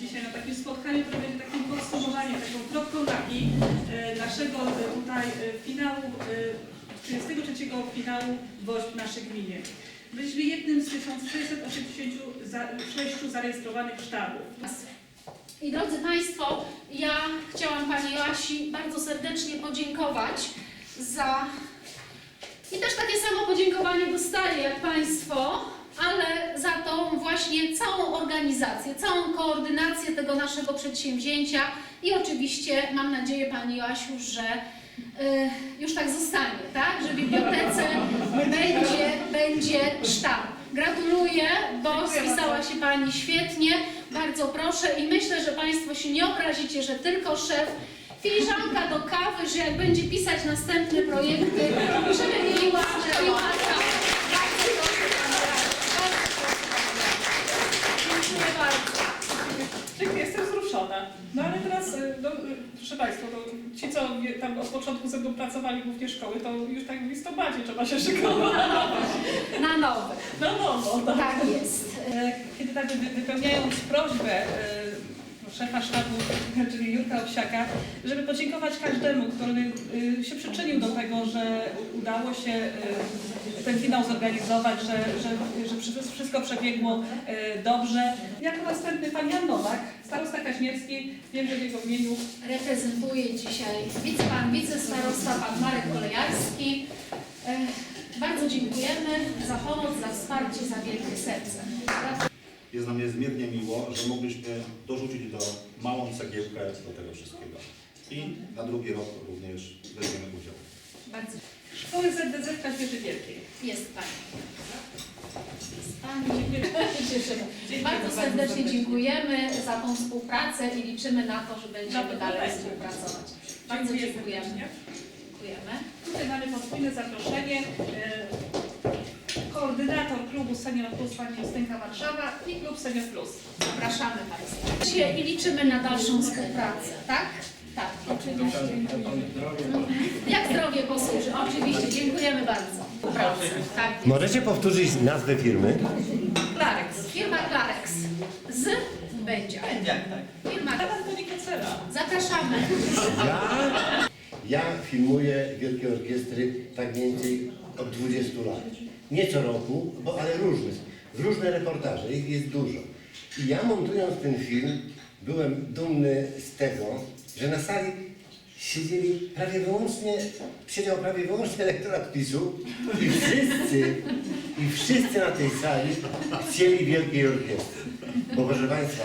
dzisiaj na takim spotkaniu, które będzie takim podsumowaniem, taką kropką nagi e, naszego e, tutaj e, finału, e, 33 finału WOŚP w naszej gminie. Byliśmy jednym z 1686 zarejestrowanych sztabów. I drodzy Państwo, ja chciałam Pani Joasi bardzo serdecznie podziękować za... I też takie samo podziękowanie dostaję jak Państwo, ale za tą właśnie całą organizację, całą koordynację tego naszego przedsięwzięcia i oczywiście mam nadzieję Pani Joasiu, że y, już tak zostanie, tak? Że w bibliotece będzie, będzie sztab. Gratuluję, bo spisała się Pani świetnie. Bardzo proszę i myślę, że Państwo się nie obrazicie, że tylko szef. Filiżanka do kawy, że jak będzie pisać następne projekty, żeby miła, miła kawa. Bardzo proszę Pana Radca, bardzo proszę Pana Radca. Dziękuję bardzo. Dziękuję, jestem wzruszona. No ale teraz, no, proszę Państwa, no, ci co tam od początku ze mną pracowali głównie szkoły, to już tak w listopadzie trzeba się szykować. Na nowe. No, no, no. tak. Tak jest. E, Kiedy tak wy- wypełniając prośbę e, szefa sztabu, czyli Jurka Owsiaka, żeby podziękować każdemu, który e, się przyczynił do tego, że udało się ten finał zorganizować, że, że, że wszystko przebiegło e, dobrze. Jako następny pan Jan Nowak, starosta Kaźmierski, wiem, że w jego imieniu Reprezentuje dzisiaj wice, pan wicestarosta, pan Marek Kolejarski. E, Bardzo dziękujemy za pomoc, za wsparcie, za wielkie serce. Jest nam niezmiernie miło, że mogliśmy dorzucić do małą cegiełkę do tego wszystkiego. I na drugi rok również weźmiemy udział. Bardzo Szkoły ZDZ w Kaźmierzy Wielkiej. jest Pani. Jest Pani. Dziękuję. Cieszymy. Dziękuję Bardzo serdecznie dziękujemy za tą współpracę i liczymy na to, że będziemy dalej będzie. współpracować. Bardzo Dziękuję dziękujemy. serdecznie. Dziękujemy. Tutaj mamy podwójne zaproszenie. E, Koordynator klubu Senior Plus pani Justynka Warszawa i klub Senior Plus. Zapraszamy Państwa. I liczymy na dalszą współpracę, tak? Tak, oczywiście. Jak zdrowie posłuży? Oczywiście, dziękujemy bardzo. Tak. Możecie powtórzyć nazwę firmy? Klarex. Firma Klarex z będzie. Firma Pan Antoni Kocera. Zapraszamy. Ja, ja filmuję Wielkie Orkiestry tak mniej więcej od 20 lat. Nie co roku, bo ale różne. Różne reportaże, ich jest dużo. I ja montując ten film byłem dumny z tego, że na sali siedzieli prawie wyłącznie, siedział prawie wyłącznie elektorat PiSu i wszyscy, i wszyscy na tej sali chcieli Wielkiej Orkiestry. Bo proszę Państwa,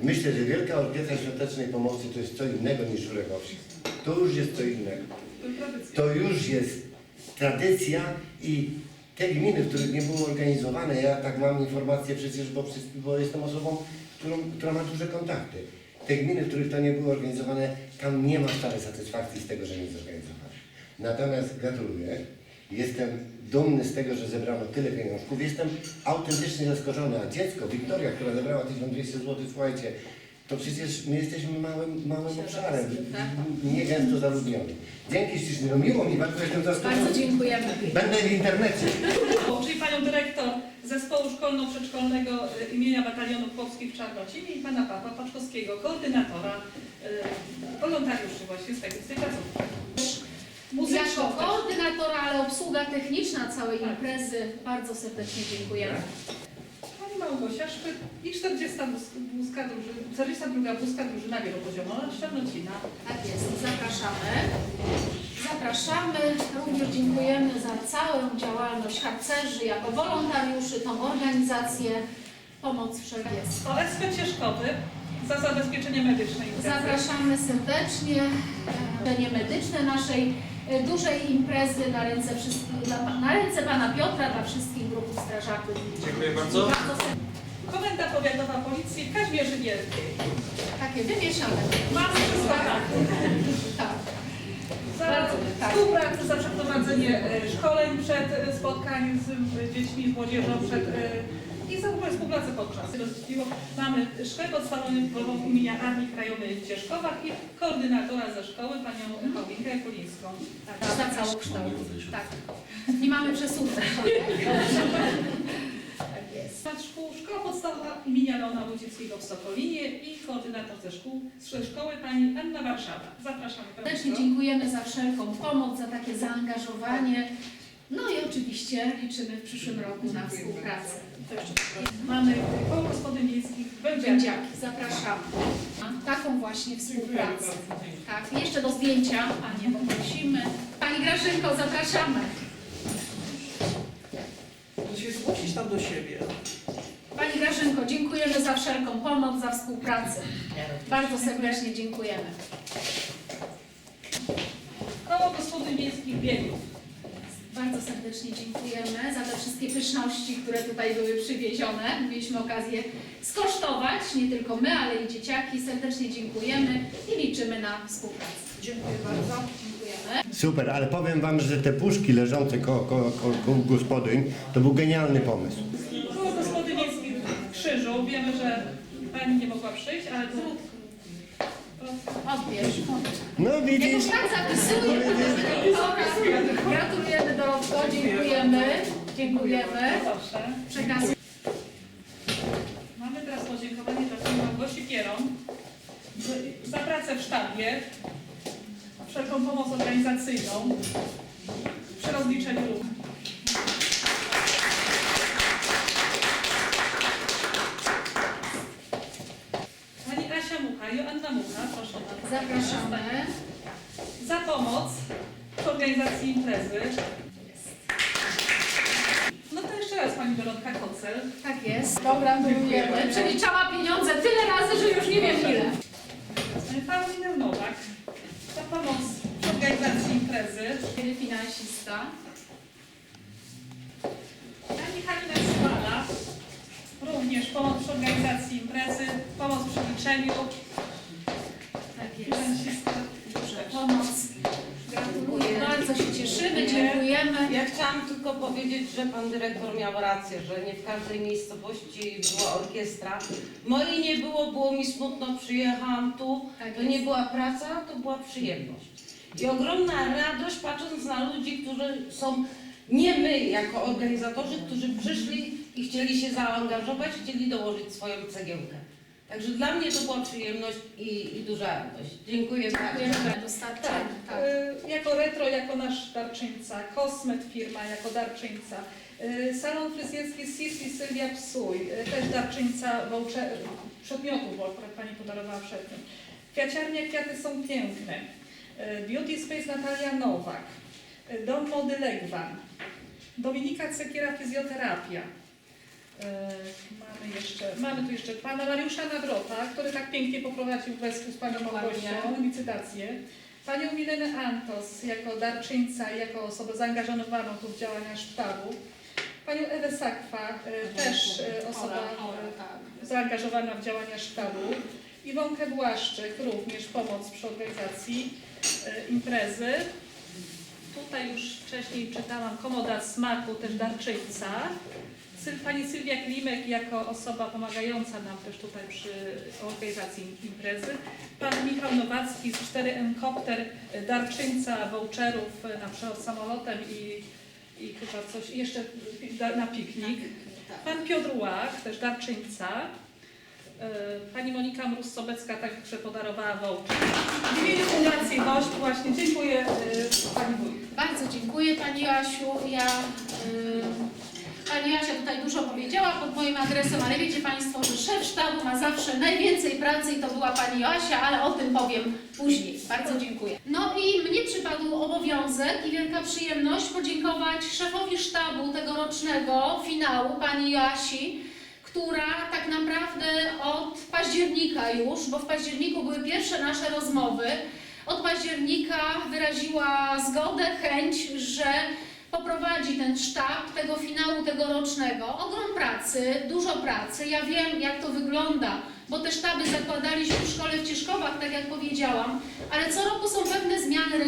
myślę, że Wielka Orkiestra Świątecznej Pomocy to jest co innego niż Żurek. To już jest co innego. To już jest tradycja i te gminy, w których nie było organizowane, ja tak mam informację przecież, bo, bo jestem osobą, którą, która ma duże kontakty. Te gminy, w których to nie było organizowane, tam nie ma wcale satysfakcji z tego, że nie zorganizowane. Natomiast gratuluję. Jestem dumny z tego, że zebrano tyle pieniążków. Jestem autentycznie zaskoczony. A dziecko, Wiktoria, która zebrała 1200 zł, słuchajcie, to przecież my jesteśmy małym, małym obszarem, nie gęsto zaludnionym. Dzięki ślicznie, no miło mi, bardzo jestem zaskoczony. Bardzo dziękujemy. Będę w internecie. Czyli panią dyrektor Zespołu Szkolno-Przedszkolnego e, imienia Batalionów Chłopskich w Czarnocinie i pana Pawła Paczkowskiego, koordynatora e, wolontariuszy właśnie z, tego, z tej placówki. Jako koordynatora, ale obsługa techniczna całej imprezy, bardzo serdecznie dziękujemy. Małgosia Szpyt i 40 wóz- wózka drużyna, 42 wózka drużyna wielopoziomowa z Czarnocina. Tak jest, zapraszamy. Zapraszamy. Również dziękujemy za całą działalność harcerzy jako wolontariuszy, tą organizację, pomoc wszelkiego. OSP Cieszkowy za zabezpieczenie medyczne imprezy. Zapraszamy serdecznie. Życzenie medyczne naszej e, dużej imprezy na ręce, wszystkich, na ręce Pana Piotra, dla wszystkich grup strażaków. Dziękuję bardzo. Bardzo. Komenda Powiatowa Policji w Kaźmierzy Wielkiej. Takie wymieszane. Mamy wszystko tak. Tak. Za tak. współpracę, za przeprowadzenie e, szkoleń przed e, spotkaniem z e, dziećmi i młodzieżą przed, i za ogóle współpracę podczas. Mamy szkołę podstawową imienia Armii Krajowej w Cieszkowach i koordynatora ze szkoły, panią Paulinkę Kulińską. Tak, za całokształt. Tak. Nie mamy przesuwek. Skład szkół, szkoła podstawowa imienia Leona Wojcieckiego w Sokolinie i koordynator ze szkół, ze szkoły pani Anna Warszawa. Zapraszamy Serdecznie dziękujemy za wszelką pomoc, za takie zaangażowanie. No i oczywiście liczymy w przyszłym roku na współpracę. To jeszcze Mamy koło gospodyń Będziakach. Będziaki, zapraszamy. na Taką właśnie współpracę. Tak, jeszcze do zdjęcia Panie poprosimy. Pani Grażynko, zapraszamy. Muszę się zgłosić tam do siebie. Pani Grażynko, dziękujemy za wszelką pomoc, za współpracę. Bardzo serdecznie dziękujemy. Koło gospodyń wiejskich Biegów. Bardzo serdecznie dziękujemy za te wszystkie pyszności, które tutaj były przywiezione. Mieliśmy okazję skosztować, nie tylko my, ale i dzieciaki. Serdecznie dziękujemy i liczymy na współpracę. Dziękuję bardzo. Dziękujemy. Super, ale powiem Wam, że te puszki leżące koło, koło, koło, koło gospodyń to był genialny pomysł. Wiemy, że pani nie mogła przyjść, ale to... Odbierz. No Jakoś widzisz, tak zapisuję. Dobra. Gratulujemy Dorotko, dziękujemy. Dziękujemy. Proszę. Przekazuję. Mamy teraz podziękowanie dla pani Małgosi Pieron za- za pracę w sztabie, wszelką pomoc organizacyjną przy rozliczeniu ruchu. Pani Asia Mucha, Joanna Mucha, proszę bardzo. Zapraszamy. Za pomoc w organizacji imprezy. No to jeszcze raz pani Dorotka Kocel. Tak jest. Dziękujemy. Przeliczała pieniądze tyle razy, że już nie wiem ile. Paulina Nowak za pomoc w organizacji imprezy. Finansista. Pani Halina Symala również pomoc przy organizacji imprezy, pomoc przy liczeniu. Tak jest. Finansista. Dobrze, pomoc. Gratuluję. Bardzo się cieszymy, Ja chciałam tylko powiedzieć, że pan dyrektor miał rację, że nie w każdej miejscowości była orkiestra. Mojej nie było, było mi smutno, przyjechałam tu. Tak To nie była praca, to była przyjemność. I ogromna radość patrząc na ludzi, którzy są nie my jako organizatorzy, którzy przyszli i chcieli się zaangażować, chcieli dołożyć swoją cegiełkę. Także dla mnie to była przyjemność i, i duża radość. Dziękuję bardzo. Dostarczymy. Tak, Tak. y, jako retro, jako nasz darczyńca, Kosmet firma jako darczyńca, y, salon fryzjerski Sirsi Sylwia Psuj, y, też darczyńca voucher, przedmiotów, bo akurat Pani podarowała przedmiot. Kwiaciarnia Kwiaty są piękne, y, Beauty Space Natalia Nowak, y, Dom Mody Legwan, Dominika Cekiera Fizjoterapia. Y, Mamy jeszcze, mamy tu jeszcze pana Mariusza Nawrota, który tak pięknie poprowadził wespół z panią Małgosią licytację. Panią Milenę Antos jako darczyńca i jako osobę zaangażowaną tu w działania sztabu. Panią Ewę Sakwa, y, też y, osoba tak. zaangażowana w działania sztabu. Iwonkę Błaszczyk, również pomoc przy organizacji imprezy. Tutaj już wcześniej czytałam Komoda Smaku, też darczyńca. Pani Sylwia Klimek jako osoba pomagająca nam też tutaj przy organizacji imprezy. Pan Michał Nowacki z 4M Kopter, y, darczyńca voucherów y, na przykład samolotem i, i chyba coś jeszcze na piknik. Pan Piotr Łach, też darczyńca. Y, Pani Monika Mróz-Sobecka także podarowała voucher. W imieniu Fundacji Gość właśnie dziękuję Pani Wójt. Bardzo dziękuję Pani Joasiu. Ja, y, Pani Joasia tutaj dużo powiedziała pod moim adresem, ale wiecie Państwo, że szef sztabu ma zawsze najwięcej pracy i to była Pani Joasia, ale o tym powiem później. Bardzo dziękuję. No i mnie przypadł obowiązek i wielka przyjemność podziękować szefowi sztabu tegorocznego finału, Pani Joasi, która tak naprawdę od października już, bo w październiku były pierwsze nasze rozmowy, od października wyraziła zgodę, chęć, że poprowadzi ten sztab tego finału tegorocznego. Ogrom pracy, dużo pracy. Ja wiem, jak to wygląda, bo te sztaby zakładaliśmy w szkole w Cieszkowach, tak jak powiedziałam, ale co roku są pewne zmiany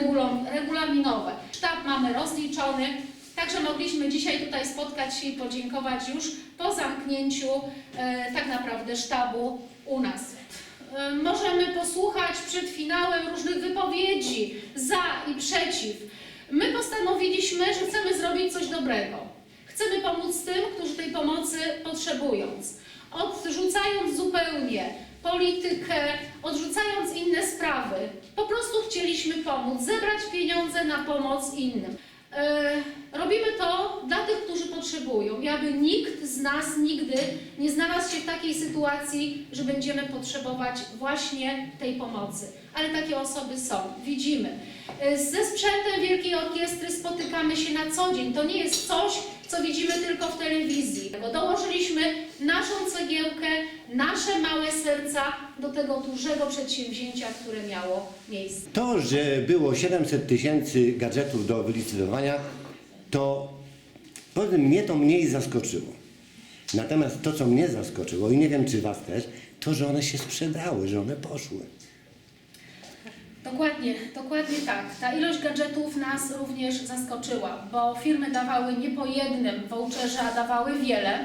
regulaminowe. Sztab mamy rozliczony, Także mogliśmy dzisiaj tutaj spotkać się i podziękować już po zamknięciu e, tak naprawdę sztabu u nas. E, możemy posłuchać przed finałem różnych wypowiedzi za i przeciw. My postanowiliśmy, że chcemy zrobić coś dobrego. Chcemy pomóc tym, którzy tej pomocy potrzebują. Odrzucając zupełnie politykę, odrzucając inne sprawy, po prostu chcieliśmy pomóc, zebrać pieniądze na pomoc innym. E, Robimy to potrzebują i aby nikt z nas nigdy nie znalazł się w takiej sytuacji, że będziemy potrzebować właśnie tej pomocy. Ale takie osoby są, widzimy. E, Ze sprzętem Wielkiej Orkiestry spotykamy się na co dzień. To nie jest coś, co widzimy tylko w telewizji. Dołożyliśmy naszą cegiełkę, nasze małe serca do tego dużego przedsięwzięcia, które miało miejsce. To, że było 700 tysięcy gadżetów do wylicytowania, to powiem, mnie to mniej zaskoczyło. Natomiast to, co mnie zaskoczyło, i nie wiem, czy Was też, to, że one się sprzedały, że one poszły. Dokładnie, dokładnie tak. Ta ilość gadżetów nas również zaskoczyła, bo firmy dawały nie po jednym voucherze, a dawały wiele.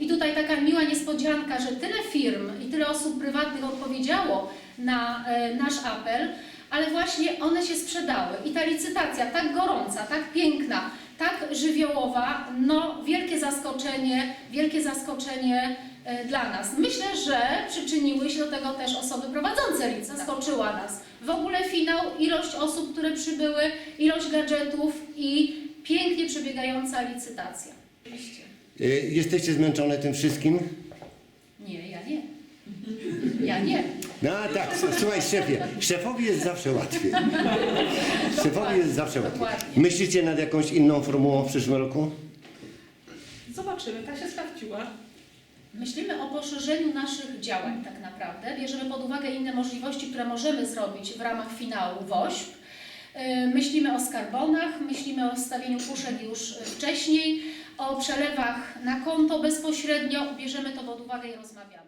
I tutaj taka miła niespodzianka, że tyle firm i tyle osób prywatnych odpowiedziało na e, nasz apel, ale właśnie one się sprzedały. I ta licytacja tak gorąca, tak piękna, tak żywiołowa, no wielkie zaskoczenie, wielkie zaskoczenie e, dla nas. Myślę, że przyczyniły się do tego też osoby prowadzące licytację. Zaskoczyła nas. W ogóle finał, ilość osób, które przybyły, ilość gadżetów i pięknie przebiegająca licytacja. Y, Jesteście zmęczone tym wszystkim? Nie, ja nie. Ja nie. No a tak, słuchaj szefie, szefowi jest zawsze łatwiej. Szefowi jest zawsze łatwiej. Myślicie nad jakąś inną formułą w przyszłym roku? Zobaczymy, ta się sprawdziła. Myślimy o poszerzeniu naszych działań tak naprawdę. Bierzemy pod uwagę inne możliwości, które możemy zrobić w ramach finału WOŚP. Yy, Myślimy o skarbonach, myślimy o wstawieniu puszek już wcześniej, o przelewach na konto bezpośrednio. Bierzemy to pod uwagę i rozmawiamy.